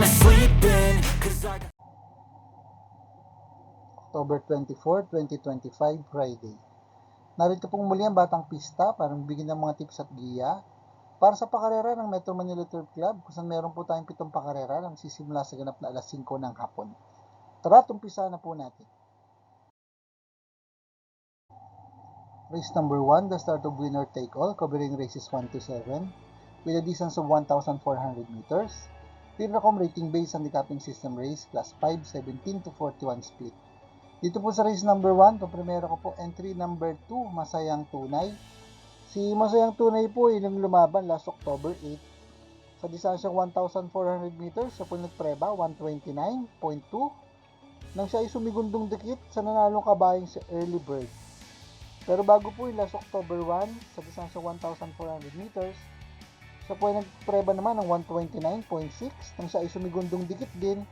wanna sleep in cause I got October 24, 2025, Friday. Narito pong muli ang Batang Pista para magbigay ng mga tips at giya para sa pakarera ng Metro Manila Turf Club kung saan meron po tayong pitong pakarera na sisimula sa ganap na alas 5 ng hapon. Tara, umpisa na po natin. Race number 1, the start of winner take all, covering races 1 to 7 with a distance of 1,400 meters. Pinracom rating based handicapping system race, class 5, 17 to 41 split. Dito po sa race number 1, itong primero ko po, entry number 2, Masayang Tunay. Si Masayang Tunay po, ilang lumaban last October 8. Sa distansyang 1,400 meters, siya po nagpreba, 129.2. Nang siya ay sumigundong dikit sa nanalong kabayang si Early Bird. Pero bago po yung last October 1, sa distansyang 1,400 meters, siya po ay nagpreba naman ng 129.6 nang siya ay sumigundong dikit din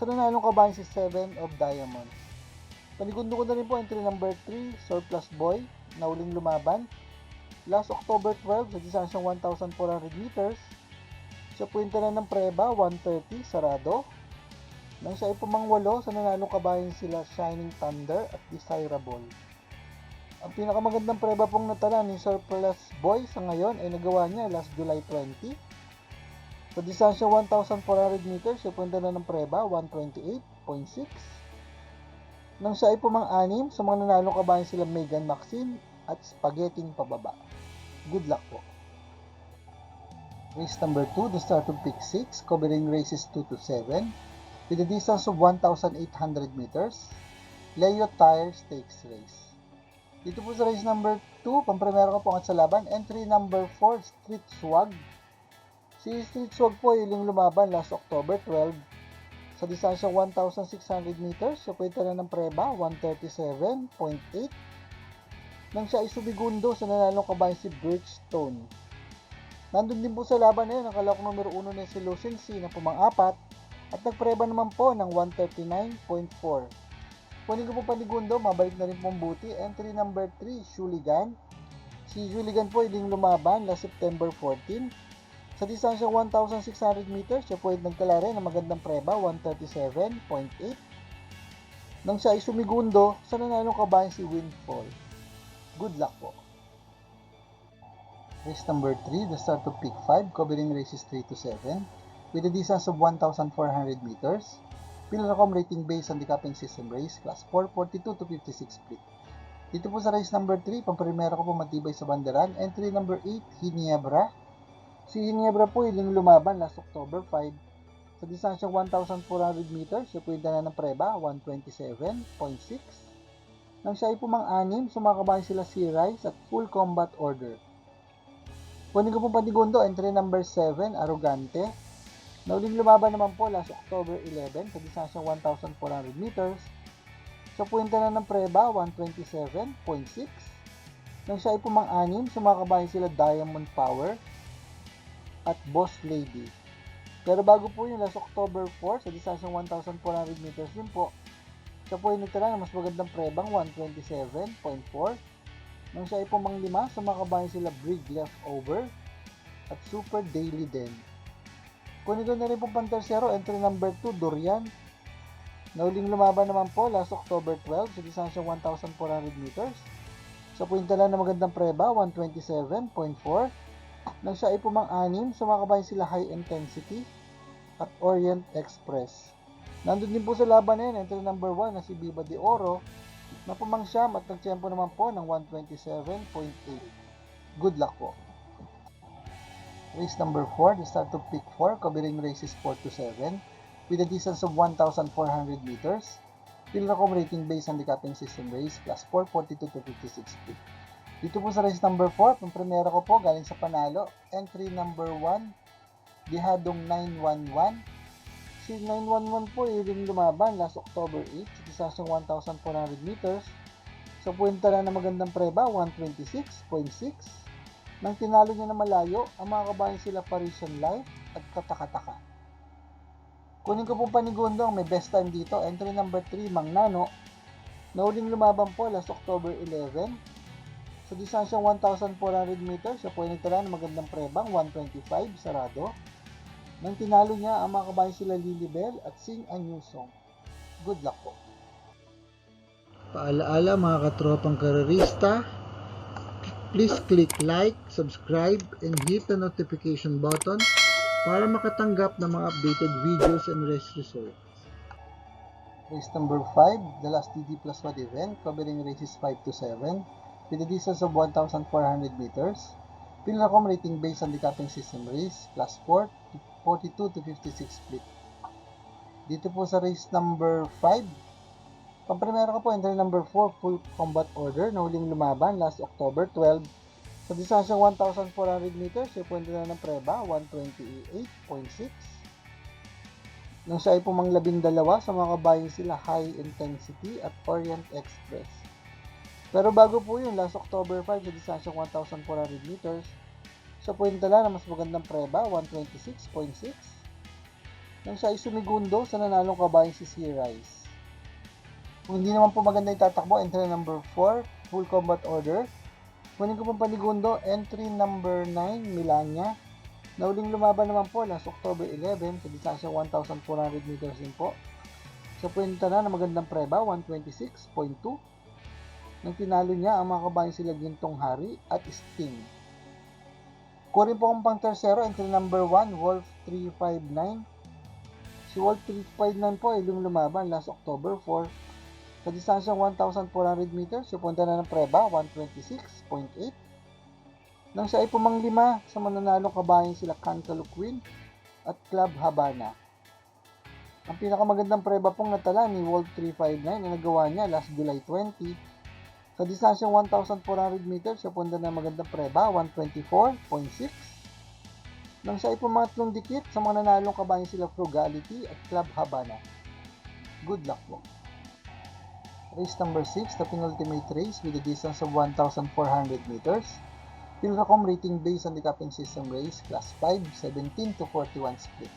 sa nanalong kabayang si 7 of Diamond. Panigundo ko na rin po entry number 3, Surplus Boy, na uling lumaban. Last October 12, sa distansyang 1,400 meters, siya po yung ng preba, 130, sarado. Nang siya ay pumangwalo, sa nanalong kabayan sila Shining Thunder at Desirable. Ang pinakamagandang preba pong natala ni Surplus Boy sa ngayon ay nagawa niya last July 20. Sa distansya 1,400 meters, siya po yung tala ng preba, 128.6. Nang siya ay pumang-anim, sa mga nanalong kabayan sila Megan Maxine at Spaghetting pababa. Good luck po. Race number 2, the start of pick 6, covering races 2 to 7, with a distance of 1,800 meters. Leo Tire Stakes Race. Dito po sa race number 2, pampremero ko po ang sa laban, entry number 4, Street Swag. Si Street Swag po ay iling lumaban last October 12 sa distansyang 1,600 meters, siya po itala ng preba, 137.8. Nang siya ay subigundo sa nanalong kabayan si Bridgestone. Nandun din po sa laban na yun, ang kalak numero 1 na si Lucien C na pumang-apat at nagpreba naman po ng 139.4. Kunin ko po panigundo, mabalik na rin pong buti. Entry number 3, Shuligan. Si Shuligan po iling lumaban last September 14 sa distansyang 1,600 meters, siya po ay nagtala rin ng magandang preba, 137.8. Nang siya ay sumigundo, sa nanalong kabayan si Windfall. Good luck po. Race number 3, the start of pick 5, covering races 3 to 7, with a distance of 1,400 meters. Pinaracom rating based handicapping system race, class 4, 42 to 56 split. Dito po sa race number 3, pamprimera ko po matibay sa banderan. Entry number 8, Hiniebra. Si Ginebra po iling lumaban last October 5 sa distansyang 1,400 meters. Siya po yung dala ng preba, 127.6. Nang siya ay pumang-anim, sumakabayan sila si Rice at full combat order. Kunin ko po panigundo, entry number 7, Arrogante. Nauling lumaban naman po last October 11 sa distansyang 1,400 meters. Po yung dala ng preba, 127.6. Nang siya ay pumang-anim, sumakabayan sila Diamond Power at Boss Lady. Pero bago po yung last October 4 sa distansyang 1,400 meters din po, siya po ay nagtala ng mas magandang prebang 127.4. Nang siya ay pumang lima, sumakabayan sila Brig Leftover at Super Daily Den. Kunin ko na rin pong pantersero, entry number 2, Dorian. Nauling lumaban naman po last October 12 sa distansyang 1,400 meters. Siya po yung tala ng magandang preba, 127.4. Nang siya ay pumang-anim, sumakabayan sila High Intensity at Orient Express. Nandun din po sa laban na yun, entry number 1 na si Viva de Oro na pumangsyam at nagtiyempo naman po ng 127.8. Good luck po. Race number 4, the start of pick 4, covering races 4 to 7 with a distance of 1,400 meters. Pilracom rating based handicapping system race, class 4, 42 to 56 feet. Dito po sa race number 4, yung primera ko po galing sa panalo, entry number 1, Dihadong 911. Si 911 po yung lumaban last October 8 sa distansyang 1,400 meters. Sa puwenta na ng magandang preba, 126.6. Nang tinalo niya na malayo, ang mga kabayan sila Parisian Life at Katakataka. Kunin ko pong panigundo ang may best time dito, entry number 3, Mang Nano. Nauling lumaban po last October 11 sa distansyang 1,400 meters, siya po ay nagtala ng magandang prebang, 125, sarado. Nang tinalo niya, ang mga kabayan sila Lilibel at Sing a New Song. Good luck po. Paalaala mga katropang karerista, please click like, subscribe, and hit the notification button para makatanggap ng mga updated videos and race results. Race number 5, the last DD plus 1 event covering races 5 to 7 with a distance of 1,400 meters. Pinacom rating based on the capping system race, class 4, 42 to 56 split. Dito po sa race number 5, Pamprimero ko po, entry number 4, full combat order na huling lumaban last October 12. Sa distansyang 1,400 meters, yung pwede na ng preba, 128.6. Nang siya ay pumang labing dalawa, sa mga kabayan sila High Intensity at Orient Express. Pero bago po yun, last October 5, sa distansyang 1,400 meters, sa puwentala na mas magandang preba, 126.6. Nang siya ay sumigundo sa nanalong kabayan si Sea Rise. Kung hindi naman po maganda yung tatakbo, entry number 4, full combat order. Kunin ko pong panigundo, entry number 9, Milania. Nauling lumaban naman po last October 11 sa distansya 1,400 meters din po. Sa puwenta na na magandang preba, 126.2. Nang tinalo niya, ang mga kabayan sila Gintong Hari at Sting. Kunin po kong pang tersero, entry number 1, Wolf 359. Si Wolf 359 po ay lumaban last October 4 sa distansyang 1,400 meters, pupunta na ng preba, 126.8. Nang siya ay pumanglima sa mananalong kabayan sila Cancelo Queen at Club Habana. Ang pinakamagandang preba pong natala ni Wolf 359 na nagawa niya last July 20. Sa distansyang 1,400 meters, pupunta na magandang preba, 124.6. Nang siya ay pumangatlong dikit sa mananalong kabayan sila Frugality at Club Habana. Good luck po. Race number 6, the penultimate race with a distance of 1,400 meters. Pilracom rating based on the capping system race, class 5, 17 to 41 split.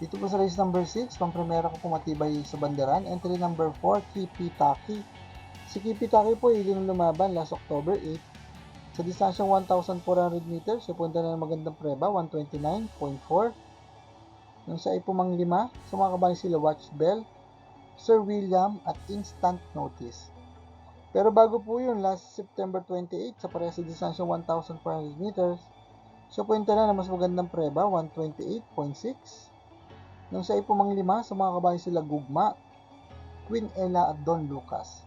Dito po sa race number 6, pang-primera ko pumatibay sa banderan, entry number 4, Kipi Taki. Si Kipi Taki po iling lumaban last October 8. Sa distansyang 1,400 meters, pupunta na ng magandang preba, 129.4. Nang siya ay pumanglima, sa mga kabayan sila Watch Bell, Sir William at Instant Notice. Pero bago po yun, last September 28, sa pareha sa distansya 1,400 meters, siya puwenta na mas magandang preba, 128.6. Nang siya ay pumanglima, sa mga kabayan sila Gugma, Queen Ella at Don Lucas.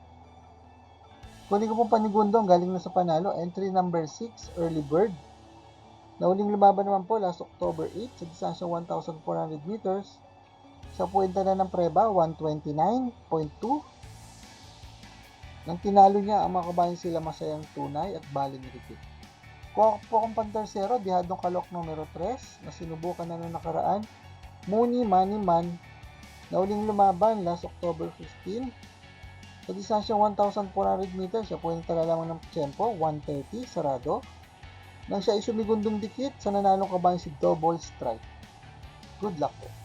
Kunin ko pong panigundong galing na sa panalo, entry number 6, Early Bird. Nauling lumaban naman po last October 8 sa distansya 1,400 meters, sa puwenta na ng preba, 129.2. Nang tinalo niya, ang mga kabayan sila masayang tunay at baling rikit. Kuha po akong pantersero, dihadong kalok numero 3 na sinubukan na nung nakaraan. Muni Money Man, na uling lumaban last October 15. Sa distansyang 1,400 meters, siya puwenta na lamang ng tempo, 130, sarado. Nang siya ay sumigundong dikit sa nanalong kabayan si Double Strike. Good luck po.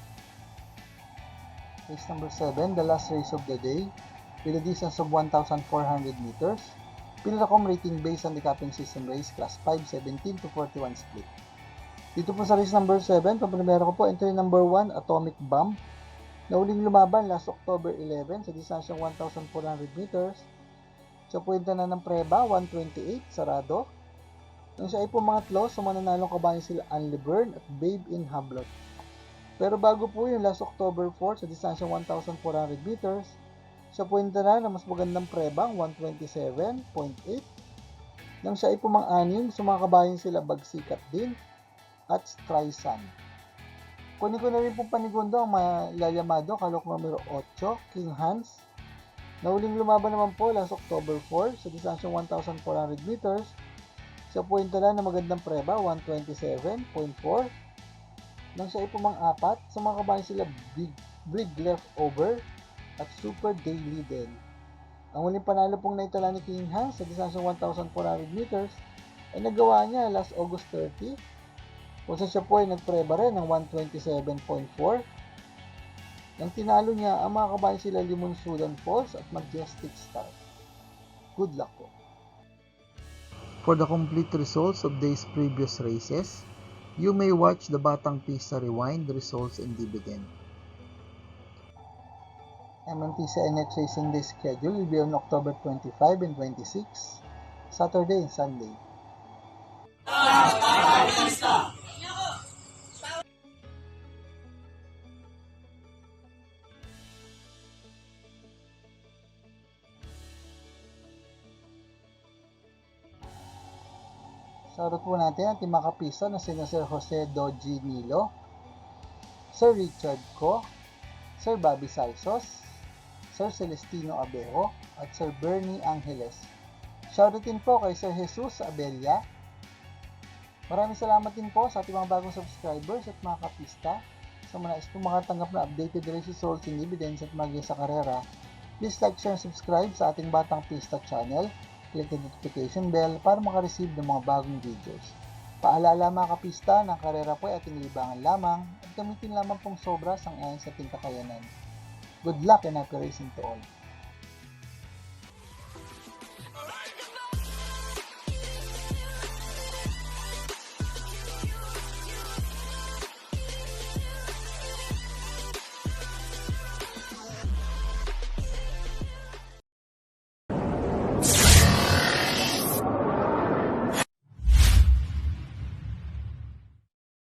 Race number 7, the last race of the day, with a distance of 1,400 meters. Pinracom rating based on the capping system race, class 5, 17 to 41 split. Dito po sa race number 7, pamprimero ko po, entry number 1, Atomic Bomb. Nauling lumaban last October 11 sa distansyang 1,400 meters. Sa puwenta na ng preba, 128, sarado. Nang siya ay pumangatlo, sa mananalong kabayan sila Anne Burn at Babe in Hablot. Pero bago po yun, last October 4, sa distansyang 1,400 meters, sa puwenta na na mas magandang prebang, 127.8. Nang siya ay pumang-anim, sa mga kabayan sila Bagsikat din at Streisand. Kunin ko na rin pong panigundo ang malayamado, kalok numero 8, King Hans. Nauling lumaban naman po last October 4 sa distansyang 1,400 meters. Sa puwenta na na magandang preba, 127.4 nang siya ay pumang-apat, sa mga kabayan sila Big, Big Leftover at Super Daily din. Ang huling panalo pong naitala ni King Hans sa distansyang 1,400 meters ay nagawa niya last August 30 kung siya po ay nagpreba rin ng 127.4 nang tinalo niya ang mga kabayan sila Limon Sudan Falls at Majestic Star. Good luck po. For the complete results of these previous races, You may watch the Batang Pista Rewind results and dividend. MMTC NX Racing Day schedule will be on October 25 and 26, Saturday and Sunday. Shoutout po natin ang timakapisa na sina Sir Jose Doji Nilo, Sir Richard Co, Sir Bobby Salsos, Sir Celestino Abejo, at Sir Bernie Angeles. Shoutout din po kay Sir Jesus Abella. Maraming salamat din po sa ating mga bagong subscribers at mga kapista. Sa mga nais po makatanggap na updated results and evidence at maging sa karera, please like, share, and subscribe sa ating Batang Pista channel. Click the notification bell para makareceive ng mga bagong videos. Paalala mga kapista, ng karera po ay ating libangan lamang at gamitin lamang pong sobra sang ayon sa ating kakayanan. Good luck and happy racing to all.